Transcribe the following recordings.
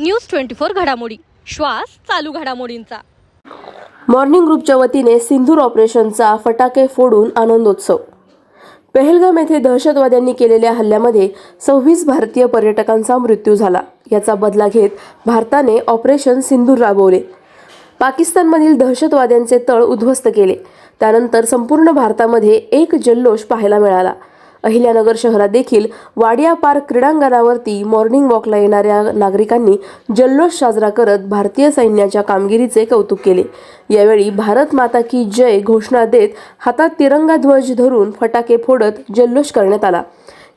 News twenty four घडामोडी. श्वास चालू घडामोडींचा. मॉर्निंग ग्रुपच्या वतीने सिंधूर ऑपरेशनचा फटाके फोडून आनंदोत्सव. पहलगाम येथे दहशतवाद्यांनी केलेल्या हल्ल्यामध्ये सव्वीस भारतीय पर्यटकांचा मृत्यू झाला. याचा बदला घेत भारताने ऑपरेशन सिंधूर राबवले. पाकिस्तानमधील दहशतवाद्यांचे तळ उद्ध्वस्त केले. त्यानंतर संपूर्ण भारतामध्ये एक जल्लोष पाहायला मिळाला. अहिल्यानगर शहरात देखील वाडिया पार्क क्रीडांगणावरती मॉर्निंग वॉकला येणाऱ्या नागरिकांनी जल्लोष साजरा करत भारतीय सैन्याच्या कामगिरीचे कौतुक केले. यावेळी भारत माता की जय घोषणा देत हातात तिरंगा ध्वज धरून फटाके फोडत जल्लोष करण्यात आला.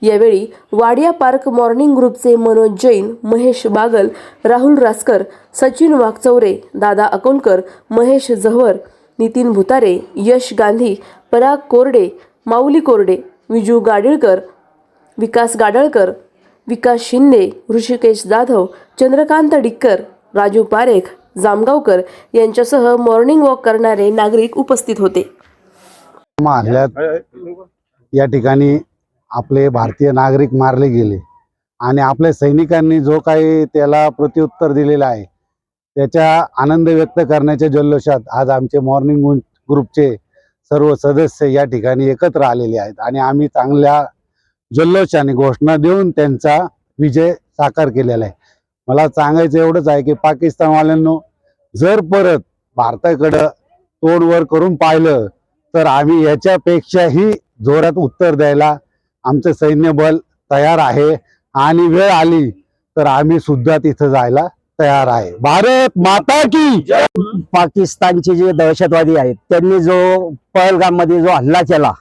यावेळी वाडिया पार्क मॉर्निंग ग्रुपचे मनोज जैन महेश बागल राहुल रासकर सचिन वाघचौरे दादा अकोलकर महेश जव्हर नितीन भुतारे यश गांधी पराग कोरडे माऊली कोरडे विजू गाडीळकर विकास गाडळकर विकास शिंदे ऋषिकेश जाधव चंद्रकांत डिक्कर राजू पारेख जामगावकर यांच्यासह मॉर्निंग वॉक करणारे नागरिक उपस्थित होते. या ठिकाणी आपले भारतीय नागरिक मारले गेले. आणि आपल्या सैनिकांनी जो काही त्याला प्रत्युत्तर दिलेलं आहे त्याच्या आनंद व्यक्त करण्याच्या जल्लोषात आज आमचे मॉर्निंग ग्रुपचे सर्व सदस्य या ठिकाणी एकत्र आलेले आहेत. आणि आम्ही चांगल्या जल्लोषाने घोषणा देऊन त्यांचा विजय साकार केलेला आहे. मला सांगायचं एवढंच आहे की पाकिस्तानवाल्यांनो जर परत भारताकडं तोडवर करून पाहिलं तर आम्ही याच्यापेक्षाही जोरात उत्तर द्यायला आमचं सैन्यबल तयार आहे आणि वेळ आली तर आम्ही सुद्धा तिथं जायला तयार आहे. भारत माता की पाकिस्तानचे जे दहशतवादी आहेत त्यांनी जो पहलगाममध्ये जो हल्ला केला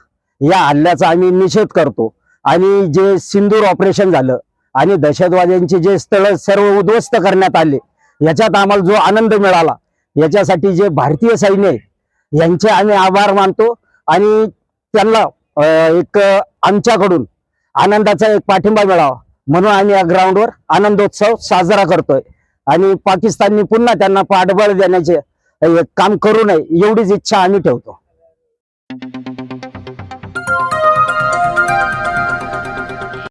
या हल्ल्याचा आम्ही निषेध करतो. आणि जे सिंदूर ऑपरेशन झालं आणि दहशतवाद्यांचे जे स्थळ सर्व उद्ध्वस्त करण्यात आले याच्यात आम्हाला जो आनंद मिळाला याच्यासाठी जे भारतीय सैन्य यांचे आम्ही आभार मानतो. आणि त्यांना एक आमच्याकडून आनंदाचा एक पाठिंबा मिळावा. म्हणून आम्ही या ग्राउंडवर आनंदोत्सव साजरा करतोय. आणि पाकिस्ताननी पुन्हा त्यांना पाठबळ देण्याचे काम करू नये एवढीच इच्छा आम्ही ठेवतो.